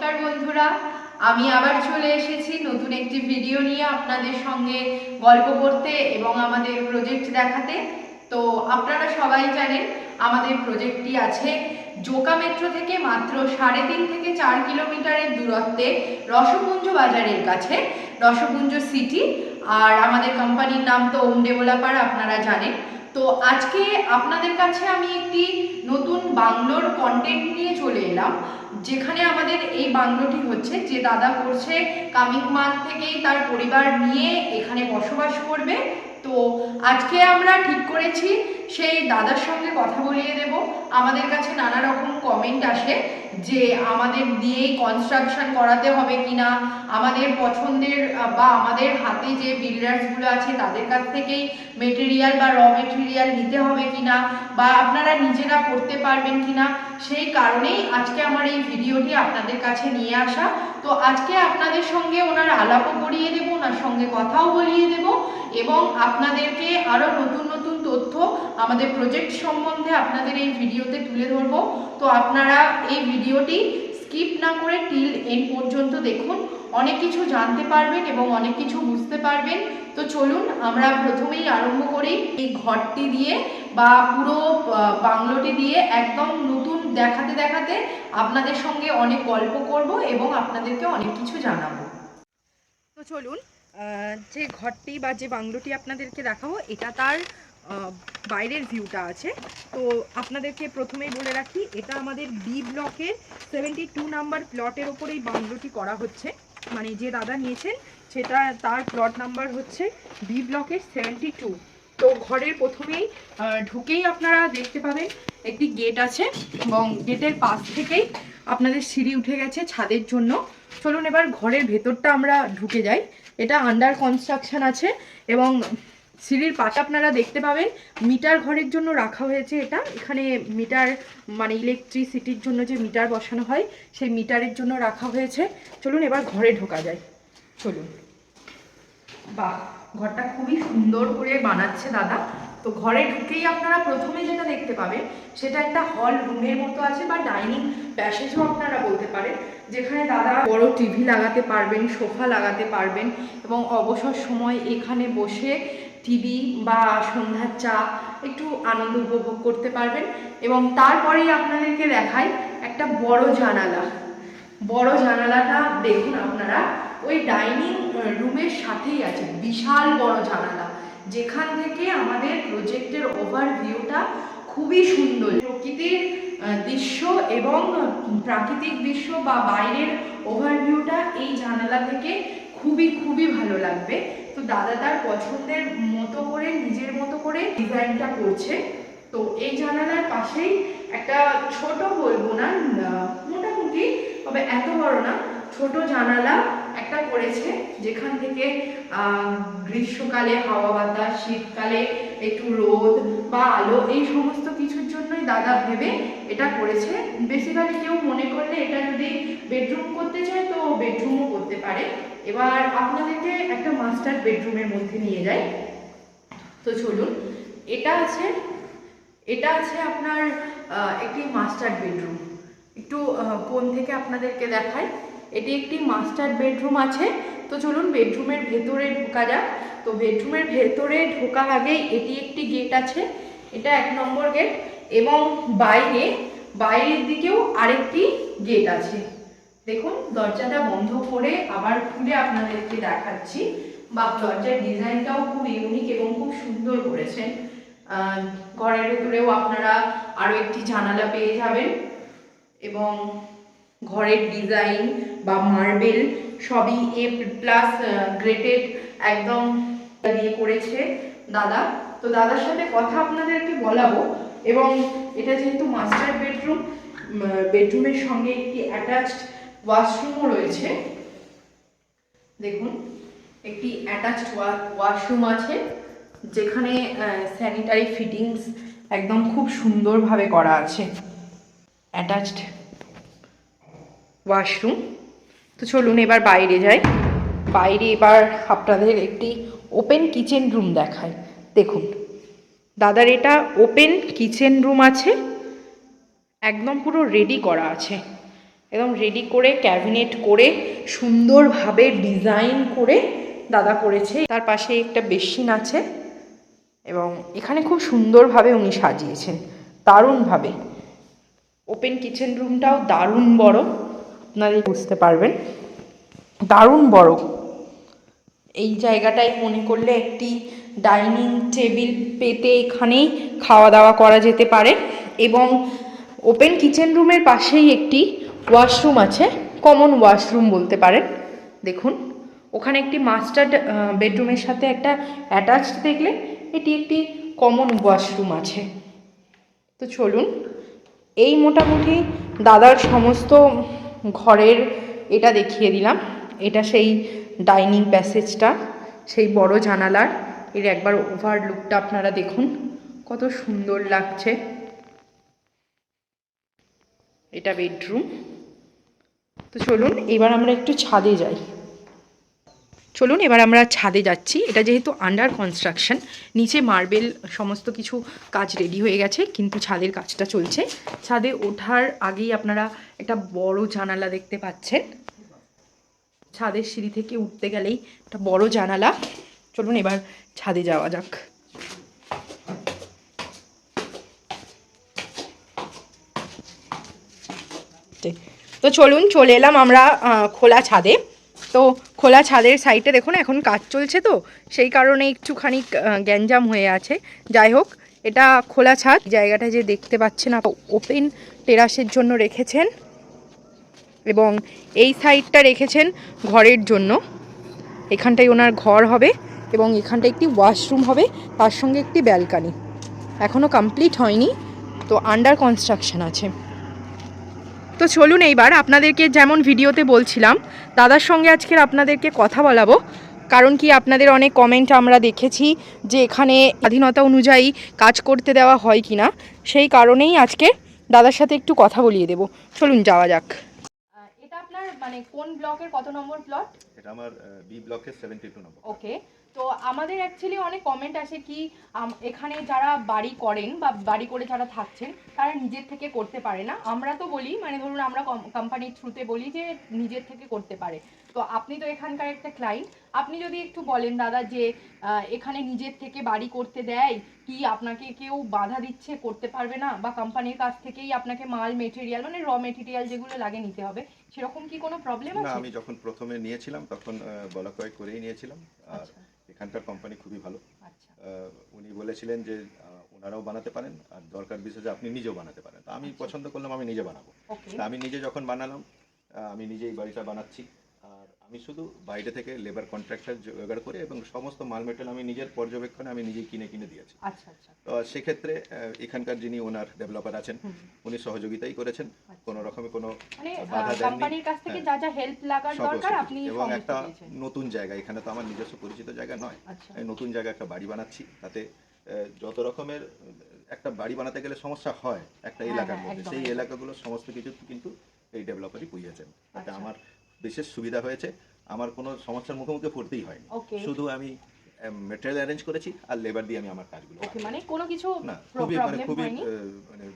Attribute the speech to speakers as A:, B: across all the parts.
A: নমস্কার বন্ধুরা, আমি আবার চলে এসেছি নতুন একটি ভিডিও নিয়ে আপনাদের সঙ্গে গল্প করতে এবং আমাদের প্রজেক্ট দেখাতে। তো আপনারা সবাই জানেন, আমাদের প্রজেক্টটি আছে জোকা মেট্রো থেকে মাত্র সাড়ে তিন থেকে চার কিলোমিটারের দূরত্বে রসপুঞ্জ বাজারের কাছে রসপুঞ্জ সিটি আর আমাদের কোম্পানির নাম তো ওম ডেভেলপার, আপনারা জানেন। তো আজকে আপনাদের কাছে আমি একটি নতুন বাংলোর কন্টেন্ট নিয়ে চলে এলাম, যেখানে আমাদের এই বাংলোটি হচ্ছে যে দাদা করছে কামিং মান্থ থেকেই তার পরিবার নিয়ে এখানে বসবাস করবে। তো আজকে আমরা ঠিক করেছি সেই দাদার সঙ্গে কথা বলিয়ে দেব। আমাদের কাছে নানা রকম কমেন্ট আসে যে আমাদের দিয়েই কনস্ট্রাকশন করাতে হবে কিনা। আমাদের পছন্দের, বা আমাদের হাতে যে বিল্ডার্সগুলো আছে তাদের কাছ থেকেই মেটেরিয়াল বা র মেটেরিয়াল নিতে হবে কিনা, বা আপনারা নিজেরা করতে পারবেন কিনা। সেই কারণেই আজকে আমার এই ভিডিওটি আপনাদের কাছে নিয়ে আসা। তো আজকে আপনাদের সঙ্গে ওনার আলাপও করিয়ে দেব, ওনার সঙ্গে কথাও বলিয়ে দেব, এবং আপনাদেরকে আরও নতুন নতুন তথ্য আমাদের প্রজেক্ট সম্বন্ধে আপনাদের এই ভিডিওতে তুলে ধরবো। তো আপনারা এই ভিডিওটি স্কিপ না করে টিল এন পর্যন্ত দেখুন। অনেক কিছু জানতে পারবেন এবং অনেক কিছু বুঝতে পারবেন। তো চলুন, আমরা প্রথমেই আরম্ভ করি এই ঘরটি দিয়ে বা পুরো বাংলোটি দিয়ে একদম নতুন দেখাতে দেখাতে আপনাদের সঙ্গে অনেক গল্প করব এবং আপনাদেরকে অনেক কিছু জানাব। তো চলুন যে ঘরটি বা যে বাংলোটি আপনাদেরকে দেখাবো, এটা তার বাইরের ভিউটা আছে। তো আপনাদেরকে প্রথমেই বলে রাখি, এটা আমাদের বি ব্লকের সেভেন্টি টু নাম্বার প্লটের ওপর এই বাংলোটি করা হচ্ছে। মানে যে দাদা নিয়েছেন, সেটা তার প্লট নাম্বার হচ্ছে বি ব্লকের সেভেন্টি টু তো ঘরের প্রথমেই ঢুকেই আপনারা দেখতে পাবেন, একটি গেট আছে এবং গেটের পাশ থেকেই আপনাদের সিঁড়ি উঠে গেছে ছাদের জন্য। চলুন এবার ঘরের ভেতরটা আমরা ঢুকে যাই। এটা আন্ডার কনস্ট্রাকশন আছে এবং সিঁড়ির পাশে আপনারা দেখতে পাবেন মিটার ঘরের জন্য রাখা হয়েছে এটা। এখানে মিটার মানে ইলেকট্রিসিটির জন্য যে মিটার বসানো হয়, সেই মিটারের জন্য রাখা হয়েছে। চলুন এবার ঘরে ঢোকা যায় চলুন। বাহ ঘরটা খুবই সুন্দর করে বানাচ্ছে দাদা। তো ঘরে ঢুকেই আপনারা প্রথমে যেটা দেখতে পাবেন, সেটা একটা হল রুমের মতো আছে বা ডাইনিং প্যাসেজও আপনারা বলতে পারেন, যেখানে দাদা বড় টিভি লাগাতে পারবেন, সোফা লাগাতে পারবেন এবং অবসর সময় এখানে বসে টিভি বা সন্ধ্যার চা একটু আনন্দ উপভোগ করতে পারবেন এবং তারপরেই আপনাদেরকে দেখাই একটা বড় জানালা। বড় জানালাটা দেখুন আপনারা, ওই ডাইনিং রুমের সাথেই আছে, বিশাল বড় জানালা। যেখান থেকে আমাদের প্রজেক্টের ওভারভিউটা খুবই সুন্দর। প্রকৃতির দৃশ্য এবং প্রাকৃতিক দৃশ্য বা বাইরের ওভারভিউটা এই জানালা থেকে খুবই খুবই ভালো লাগবে। তো দাদা তার পছন্দের মতো করে, নিজের মতো করে ডিজাইনটা করছে। তো এই জানালার পাশেই একটা ছোট বলব না, মোটামুটি, তবে এত বড় না, ছোট জানালা একটা করেছে, যেখান থেকে গ্রীষ্মকালে হাওয়া বাতাস, শীতকালে একটু রোদ বা আলো, এই সমস্ত জন্যই দাদা ভেবে এটা করেছে। বেসিক্যালি কেউ মনে করলে এটা যদি বেডরুম করতে চায় তো বেডরুমও করতে পারে। এবার আপনাদেরকে একটা মাস্টার বেডরুমের মধ্যে নিয়ে যাই। তো চলুন, এটা আছে এটা আছে আপনার একটি মাস্টার বেডরুম একটু কোণ থেকে আপনাদেরকে দেখাই। এটি একটি মাস্টার বেডরুম আছে। তো চলুন বেডরুমের ভেতরে ঢোকা যাক। তো বেডরুমের ভেতরে ঢোকার আগেই এটি একটি গেট আছে। এটা এক নম্বর গেট এবং বাইরে, বাইরের দিকেও আরেকটি গেট আছে। দেখুন, দরজাটা বন্ধ করে আবার খুলে আপনাদেরকে দেখাচ্ছি। বা দরজার ডিজাইনটাও খুব ইউনিক এবং খুব সুন্দর করেছেন। ঘরের ভেতরেও আপনারা আরও একটি জানালা পেয়ে যাবেন এবং ঘরের ডিজাইন বা মার্বেল সবই এ প্লাস গ্রেটেড একদম দিয়ে করেছে দাদা। তো দাদার সাথে কথা আপনাদেরকে বলাবো। এবং এটা যেহেতু মাস্টার বেডরুম বেডরুমের সঙ্গে একটি অ্যাটাচড ওয়াশরুমও রয়েছে। দেখুন, একটি অ্যাটাচড ওয়াশরুম আছে, যেখানে স্যানিটারি ফিটিংস একদম খুব সুন্দরভাবে করা আছে। অ্যাটাচড ওয়াশরুম তো চলুন এবার বাইরে যাই। বাইরে এবার আপনাদের একটি ওপেন কিচেন রুম দেখায় দেখুন দাদার এটা ওপেন কিচেন রুম আছে। একদম পুরো রেডি করা আছে। একদম রেডি করে ক্যাবিনেট করে, সুন্দরভাবে ডিজাইন করে দাদা করেছে। তার পাশে একটা বেসিন আছে এবং এখানে খুব সুন্দরভাবে উনি সাজিয়েছেন। দারুণভাবে। ওপেন কিচেন রুমটাও দারুণ বড়। আপনারা বুঝতে পারবেন। দারুণ বড়। এই জায়গাটায় মনে করলে একটি ডাইনিং টেবিল পেতে এখানেই খাওয়া দাওয়া করা যেতে পারে এবং ওপেন কিচেন রুমের পাশেই একটি ওয়াশরুম আছে, কমন ওয়াশরুম বলতে পারেন। দেখুন, ওখানে একটি মাস্টার বেডরুমের সাথে একটা অ্যাটাচড দেখলে এটি একটি কমন ওয়াশরুম আছে। তো চলুন, এই মোটামুটি দাদার সমস্ত ঘরের এটা দেখিয়ে দিলাম। এটা সেই ডাইনিং প্যাসেজটা, সেই বড় জানালার। এর একবার ওভার লুকটা আপনারা দেখুন। কত সুন্দর লাগছে। এটা বেডরুম তো চলুন, এবার আমরা একটু ছাদে যাই। চলুন, এবার আমরা ছাদে যাচ্ছি। এটা যেহেতু আন্ডার কনস্ট্রাকশন নিচে মার্বেল সমস্ত কিছু কাজ রেডি হয়ে গেছে, কিন্তু ছাদের কাজটা চলছে। ছাদে ওঠার আগেই আপনারা একটা বড় জানালা দেখতে পাচ্ছেন। ছাদের সিঁড়ি থেকে উঠতে গেলেই একটা বড় জানালা। চলুন এবার ছাদে যাওয়া যাক। তো চলুন চলে এলাম আমরা খোলা ছাদে। তো খোলা ছাদের সাইডে দেখুন, এখন কাজ চলছে তো, সেই কারণে একটুখানি গ্যাঞ্জাম হয়ে আছে। যাই হোক, এটা খোলা ছাদ, জায়গাটা যে দেখতে পাচ্ছেন ওপেন টেরাসের জন্য রেখেছেন। এবং এই সাইডটা রেখেছেন ঘরের জন্য। এখানটায় ওনার ঘর হবে। এবং এখানটা একটি ওয়াশরুম হবে তার সঙ্গে একটি ব্যালকানি। এখনও কমপ্লিট হয়নি তো আন্ডার কনস্ট্রাকশন আছে। তো চলুন এইবার আপনাদেরকে যেমন ভিডিওতে বলছিলাম দাদার সঙ্গে আজকের আপনাদেরকে কথা বলাবো। কারণ কি আপনাদের অনেক কমেন্ট আমরা দেখেছি যে এখানে স্বাধীনতা অনুযায়ী কাজ করতে দেওয়া হয় কি না সেই কারণেই আজকে দাদার সাথে একটু কথা বলিয়ে দেবো। চলুন যাওয়া যাক। এটা আপনার মানে কোন ব্লকের কত নম্বর প্লট
B: এটা আমার বি ব্লকের সেভেন্টি টু নম্বর
A: ওকে তো আমাদের অ্যাকচুয়ালি অনেক কমেন্ট আসে কি এখানে যারা বাড়ি করেন বা বাড়ি করে যারা থাকছেন তারা নিজের থেকে করতে পারে না। আমরা তো বলি মানে ধরুন আমরা কোম্পানির থ্রুতে বলি যে নিজের থেকে করতে পারে। তো আপনি তো এখানকার একটা ক্লায়েন্ট আপনি যদি একটু বলেন দাদা যে এখানে নিজের থেকে বাড়ি করতে দেয় কি আপনাকে কেউ বাধা দিচ্ছে করতে পারবে না? বা কোম্পানির কাছ থেকেই আপনাকে মাল মেটেরিয়াল মানে র মেটেরিয়াল যেগুলো লাগে নিতে হবে সেরকম কি কোনো প্রবলেম
B: না
A: আছে?
B: আমি যখন প্রথমে নিয়েছিলাম তখন বলা কয়েক করেই নিয়েছিলাম। আর
A: আচ্ছা।
B: এখানকার কোম্পানি খুবই ভালো।
A: আচ্ছা।
B: আহ, উনি বলেছিলেন যে ওনারাও বানাতে পারেন আর দরকার বিষয় যে আপনি নিজেও বানাতে পারেন। তো আমি
A: আচ্ছা।
B: পছন্দ করলাম আমি নিজে বানাবো। তা আমি নিজে যখন বানালাম আমি নিজেই বাড়িটা বানাচ্ছি। আমি শুধু বাইরে থেকে লেবার কন্ট্রাক্টর জোগাড় করে এবং সমস্ত মাল মেটেরিয়াল আমি নিজের পর্যবেক্ষণে আমি নিজেই কিনে কিনে দিয়েছি
A: আচ্ছা আচ্ছা
B: তো সেক্ষেত্রে এখানকার যিনি ওনার ডেভেলপার আছেন উনি সহযোগিতাই করেছেন
A: আচ্ছা।
B: কোনো রকমে কোনো
A: মানে
B: বাধা দেননি।
A: কোম্পানির কাছ থেকে
B: হ্যাঁ।
A: যা যা হেল্প লাগার দরকার আপনি
B: এবং একটা নতুন জায়গা এখানে তো আমার নিজস্ব পরিচিত জায়গা নয় আমি নতুন জায়গা একটা বাড়ি বানাচ্ছি তাতে যত রকমের একটা বাড়ি বানাতে গেলে সমস্যা হয় একটা
A: হ্যাঁ,
B: এলাকার
A: হ্যাঁ,
B: মধ্যে সেই। এলাকাগুলো সমস্ত কিছু কিন্তু এই ডেভেলপারই পুইয়েছেন তাতে। আমার বিশেষ সুবিধা হয়েছে। আমার কোনো সমস্যার মুখোমুখি পড়তেই হয়নি। শুধু আমি মেটেরিয়াল অ্যারেঞ্জ করেছি আর লেবার দিয়ে আমি আমার কাজগুলো
A: মানে কোনো কিছু
B: না খুবই মানে খুবই মানে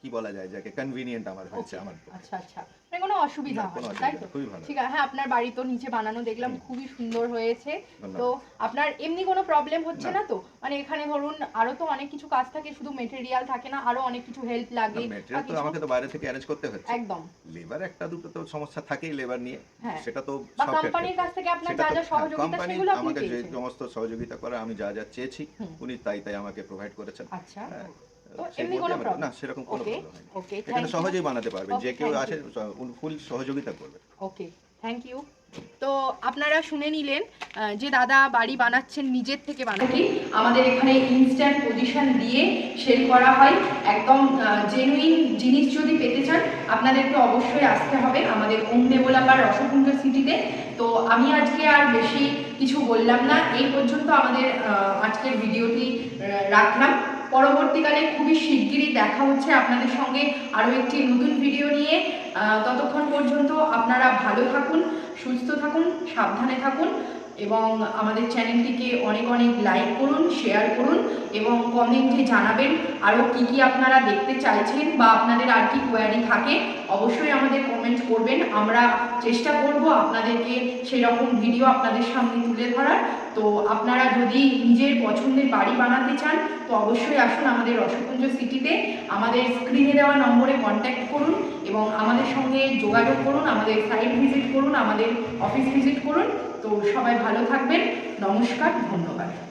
B: কি বলা যায় যাকে কনভিনিয়েন্ট আমার হয়েছে আমার।
A: আচ্ছা আচ্ছা। মানে কোনো অসুবিধা
B: অসুবিধা
A: তাই তো। ঠিক আছে হ্যাঁ আপনার বাড়ি তো নিচে বানানো দেখলাম খুবই সুন্দর হয়েছে। তো আপনার এমনি কোনো প্রবলেম হচ্ছে
B: না।
A: তো? মানে এখানে ধরুন আরও তো অনেক কিছু কাজ থাকে শুধু মেটেরিয়াল থাকে না আরও অনেক কিছু হেল্প লাগে
B: মেটেরিয়াল তো আমাকে তো বাইরে থেকে অ্যারেঞ্জ করতে হচ্ছে।
A: একদম।
B: লেবার একটা দুটো তো সমস্যা থাকেই লেবার নিয়ে।
A: হ্যাঁ।
B: সেটা তো সব
A: কোম্পানির কাছ থেকে আপনার যা যা
B: হ্যাঁ,
A: সহযোগিতা সেগুলো আপনি
B: আমাকে যে সমস্ত সহযোগিতা করে আমি যা যা চেয়েছি উনি তাই তাই আমাকে প্রোভাইড করেছেন।
A: আচ্ছা। তো
B: সেই
A: এমনি
B: মধ্যে
A: কোনো
B: আমার-
A: problem?
B: না সেরকম কোনো
A: Okay,
B: প্রবলেম হয়নি।
A: okay,
B: এখানে সহজেই বানাতে পারবে যে কেউ আসে ফুল সহযোগিতা করবে।
A: ওকে থ্যাংক ইউ তো আপনারা শুনে নিলেন যে দাদা বাড়ি বানাচ্ছেন নিজের থেকে বানাতে আমাদের এখানে ইনস্ট্যান্ট পজিশন দিয়ে সেল করা হয়। একদম জেনুইন জিনিস যদি পেতে চান আপনাদেরকে অবশ্যই আসতে হবে আমাদের ওম ডেভেলপার রসকুণ্ড সিটিতে তো আমি আজকে আর বেশি কিছু বললাম না এই পর্যন্ত আমাদের আজকের ভিডিওটি রাখলাম। পরবর্তীকালে খুবই শিগগিরই দেখা হচ্ছে আপনাদের সঙ্গে আরও একটি নতুন ভিডিও নিয়ে। ততক্ষণ পর্যন্ত আপনারা ভালো থাকুন। সুস্থ থাকুন, সাবধানে থাকুন এবং আমাদের চ্যানেলটিকে অনেক অনেক লাইক করুন শেয়ার করুন এবং কমেন্টে জানাবেন আরও কী কী আপনারা দেখতে চাইছেন বা আপনাদের আর কি কোয়ারি থাকে, অবশ্যই আমাদের কমেন্ট করবেন। আমরা চেষ্টা করব আপনাদেরকে সেরকম ভিডিও আপনাদের সামনে তুলে ধরার। তো আপনারা যদি নিজের পছন্দের বাড়ি বানাতে চান, তো অবশ্যই আসুন আমাদের রসপুঞ্জ সিটিতে আমাদের স্ক্রিনে দেওয়া নম্বরে কন্ট্যাক্ট করুন। এবং আমাদের সঙ্গে যোগাযোগ করুন, আমাদের সাইট ভিজিট করুন, আমাদের অফিস ভিজিট করুন। তো সবাই ভালো থাকবেন। নমস্কার, ধন্যবাদ।